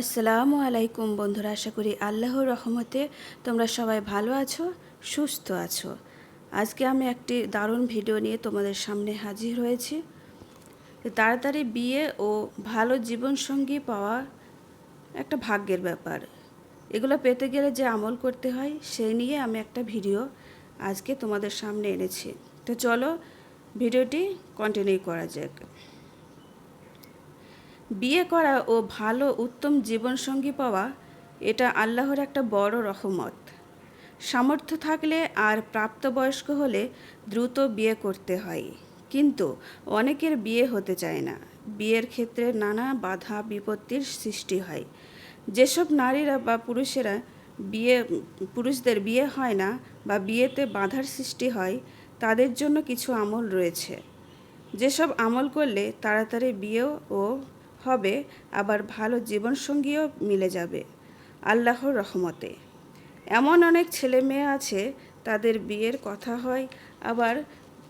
আসসালামু আলাইকুম বন্ধুরা, আশা করি আল্লাহর রহমতে তোমরা সবাই ভালো আছো, সুস্থ আছো। আজকে আমি একটি দারুণ ভিডিও নিয়ে তোমাদের সামনে হাজির হয়েছি। তাড়াতাড়ি বিয়ে ও ভালো জীবনসঙ্গী পাওয়া একটা ভাগ্যের ব্যাপার। এগুলো পেতে গেলে যে আমল করতে হয় সেই নিয়ে আমি একটা ভিডিও আজকে তোমাদের সামনে এনেছি। তো চলো ভিডিওটি কন্টিনিউ করা যাক। বিয়ে করা ও ভালো উত্তম জীবনসঙ্গী পাওয়া এটা আল্লাহর একটা বড় রহমত। সামর্থ্য থাকলে আর প্রাপ্তবয়স্ক হলে দ্রুত বিয়ে করতে হয়। কিন্তু অনেকের বিয়ে হতে চায় না। বিয়ের ক্ষেত্রে নানা বাধা বিপত্তির সৃষ্টি হয়। যেসব নারীরা বা পুরুষেরা বিয়ে, পুরুষদের বিয়ে হয় না বা বিয়েতে বাধার সৃষ্টি হয়, তাদের জন্য কিছু আমল রয়েছে। যেসব আমল করলে তাড়াতাড়ি বিয়ে ও হবে, আবার ভালো জীবনসঙ্গীও মিলে যাবে আল্লাহর রহমতে। এমন অনেক ছেলে মেয়ে আছে, তাদের বিয়ের কথা হয়, আবার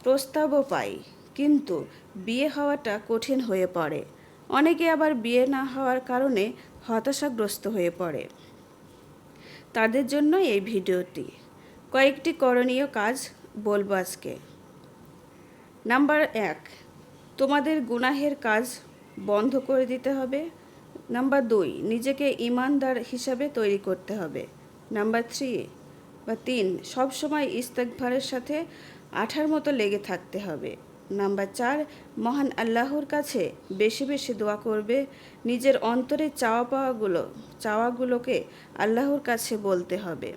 প্রস্তাবও পাই, কিন্তু বিয়ে হওয়াটা কঠিন হয়ে পড়ে। অনেকে আবার বিয়ে না হওয়ার কারণে হতাশাগ্রস্ত হয়ে পড়ে। তাদের জন্য এই ভিডিওটি। কয়েকটি করণীয় কাজ বলব আজকে। নাম্বার এক, তোমাদের গুনাহের কাজ বন্ধ করে দিতে হবে। নাম্বার দুই, নিজেকে ইমানদার হিসাবে তৈরি করতে হবে। নাম্বার থ্রি বা তিন, সবসময় ইস্তেকভারের সাথে আঠার মতো লেগে থাকতে হবে। নাম্বার চার, মহান আল্লাহর কাছে বেশি বেশি দোয়া করবে। নিজের অন্তরে চাওয়া পাওয়াগুলো, চাওয়াগুলোকে আল্লাহর কাছে বলতে হবে।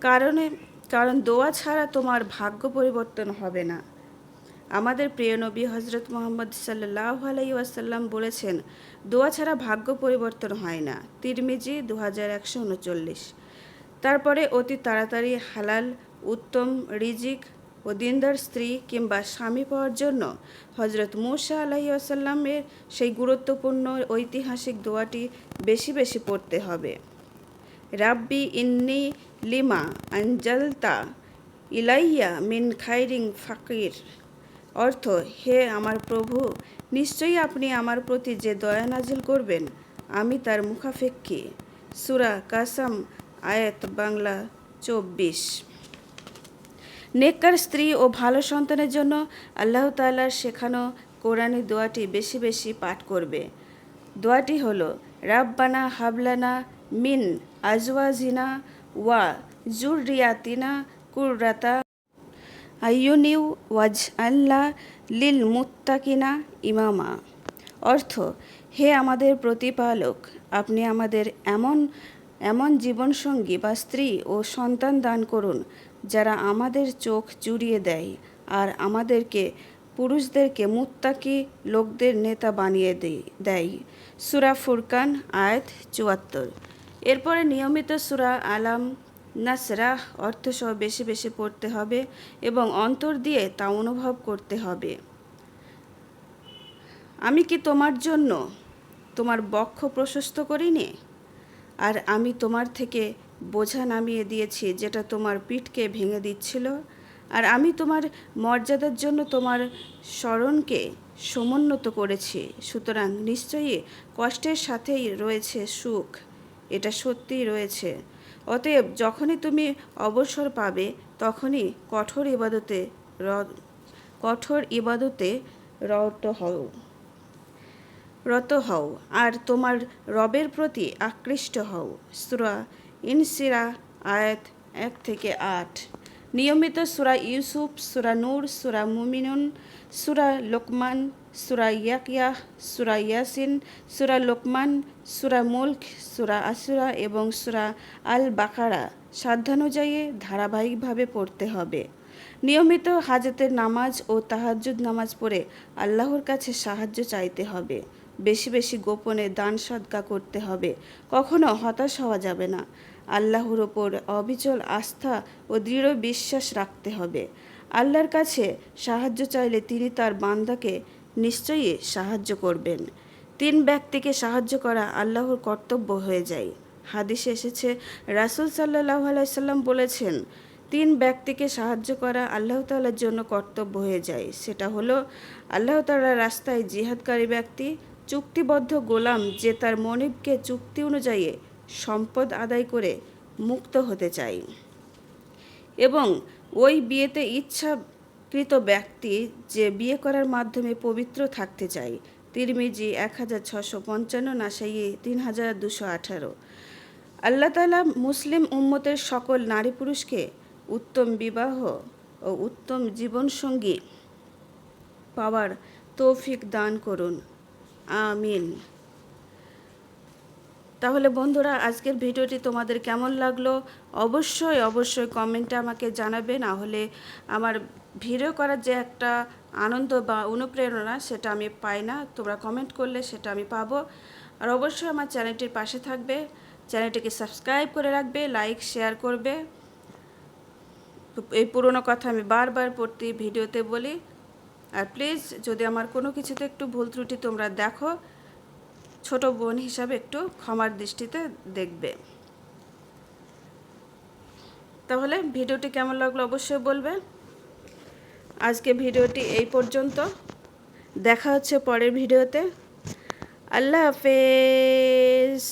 কারণে, কারণ দোয়া ছাড়া তোমার ভাগ্য পরিবর্তন হবে না। আমাদের প্রিয় নবী হজরত মোহাম্মদ সাল্লাহ আলাই ওয়াসাল্লাম বলেছেন, দোয়া ছাড়া ভাগ্য পরিবর্তন হয় না। তিরমিজি দু হাজার একশো উনচল্লিশ। তারপরে অতি তাড়াতাড়ি হালাল, উত্তম, রিজিক ও দিনদার স্ত্রী কিংবা স্বামী পাওয়ার জন্য হজরত মুসা আলাহি আসাল্লামের সেই গুরুত্বপূর্ণ ঐতিহাসিক দোয়াটি বেশি বেশি পড়তে হবে। রাব্বি ইন্নি লিমা আঞ্জলতা ইলাইয়া মিন খাইরিং ফাকির। অর্থ, হে আমার প্রভু, নিশ্চয়ই আপনি আমার প্রতি যে দয়া নাজিল করবেন, আমি তার মুখাফেক্ষি সুরা কাসাম, আয়াত, বাংলা, চব্বিশ। নেককার স্ত্রী ও ভালো সন্তানের জন্য আল্লাহ তাল্লার শেখানো কোরআনী দোয়াটি বেশি বেশি পাঠ করবে। দোয়াটি হলো, রাব্বানা হাবলানা মিন আজওয়াজিনা ওয়া জুরিয়াতিনা কুররাতা আইয়ুনিউ ওয়াজ আল্লাহ লিল মুত্তাকিনা ইমামা। অর্থ, হে আমাদের প্রতিপালক, আপনি আমাদের এমন এমন জীবনসঙ্গী বা স্ত্রী ও সন্তান দান করুন, যারা আমাদের চোখ জুড়িয়ে দেয় আর আমাদেরকে, পুরুষদেরকে মুত্তাকি লোকদের নেতা বানিয়ে দেয়। সুরা ফুরকান, আয়াত চুয়াত্তর। এরপরে নিয়মিত সুরা আলাম নাসরাহ অর্থসহ বেশি বেশি পড়তে হবে এবং অন্তর দিয়ে তা অনুভব করতে হবে। আমি কি তোমার জন্য তোমার বক্ষ প্রশস্ত করিনি? আর আমি তোমার থেকে বোঝা নামিয়ে দিয়েছি যেটা তোমার পিঠকে ভেঙে দিচ্ছিল। আর আমি তোমার মর্যাদার জন্য তোমার স্মরণকে সমুন্নত করেছি। সুতরাং নিশ্চয়ই কষ্টের সাথেই রয়েছে সুখ। এটা সত্যিই রয়েছে। অতএব যখনই তুমি অবসর পাবে, তখনই কঠোর ইবাদতে কঠোর ইবাদতে রত হও। রত হও, আর তোমার রবের প্রতি আকৃষ্ট হও। সুরা ইনসিরা, আয়াত এক থেকে আট। নিয়মিত সুরা ইউসুফ, সুরা নূর, সুরা মুমিনুন, সুরা লোকমান, সুরা ইয়াকিয়াহ সুরা ইয়াসিন, সুরা লোকমান, সুরা মুল্ক, সুরা আসুরা এবং সুরা আল বাকারা সাধ্যানুযায়ী ধারাবাহিকভাবে পড়তে হবে। নিয়মিত হাজতের নামাজ ও তাহাজুদ নামাজ পড়ে আল্লাহর কাছে সাহায্য চাইতে হবে। বেশি বেশি গোপনে দান সদকা করতে হবে। কখনো হতাশ হওয়া যাবে না। আল্লাহর ওপর অবিচল আস্থা ও দৃঢ় বিশ্বাস রাখতে হবে। আল্লাহর কাছে সাহায্য চাইলে তিনি তার বান্দাকে নিশ্চয়ই সাহায্য করবেন। তিন ব্যক্তিকে সাহায্য করা আল্লাহর কর্তব্য হয়ে যায়। হাদিসে এসেছে, রাসুল সাল্লাহ আলাইসাল্লাম বলেছেন, তিন ব্যক্তিকে সাহায্য করা আল্লাহ তালার জন্য কর্তব্য হয়ে যায়। সেটা হলো, আল্লাহ তালার রাস্তায় জিহাদকারী ব্যক্তি চুক্তিবদ্ধ গোলাম যে তার মনিবকে চুক্তি অনুযায়ী সম্পদ আদায় করে মুক্ত হতে চায়। এবং ওই বিয়েতে ইচ্ছাকৃত ব্যক্তি যে বিয়ে করার মাধ্যমে পবিত্র থাকতে চায়, তিরমিজি এক হাজার ছশো পঞ্চান্ন, নাসাই তিন হাজার দুশো আঠারো। আল্লাহ তালা মুসলিম উম্মতের সকল নারী পুরুষকে উত্তম বিবাহ ও উত্তম জীবনসঙ্গী পাওয়ার তৌফিক দান করুন। আমিন। তাহলে বন্ধুরা, আজকের ভিডিওটি তোমাদের কেমন লাগল? অবশ্যই অবশ্যই কমেন্টে আমাকে জানাবে, না হলে আমার ভিডিও করার যে একটা আনন্দ বা অনুপ্রেরণা, সেটা আমি পাই না। তোমরা কমেন্ট করলে সেটা আমি পাবো। আর অবশ্যই আমার চ্যানেলটির পাশে থাকবে। চ্যানেলটিকে সাবস্ক্রাইব করে রাখবে, লাইক, শেয়ার করবে। এই পুরনো কথা আমি বারবার প্রতি ভিডিওতে বলি। আর প্লিজ যদি আমার কোনো কিছুতে একটু ভুল ত্রুটি তোমরা দেখো, ছোট বোন হিসাবে একটু ক্ষমার দৃষ্টিতে দেখবে। তাহলে ভিডিওটি কেমন লাগল অবশ্যই বলবে। আজকে ভিডিওটি এই পর্যন্ত। দেখা হচ্ছে পরের ভিডিওতে। আল্লাহ হাফেজ।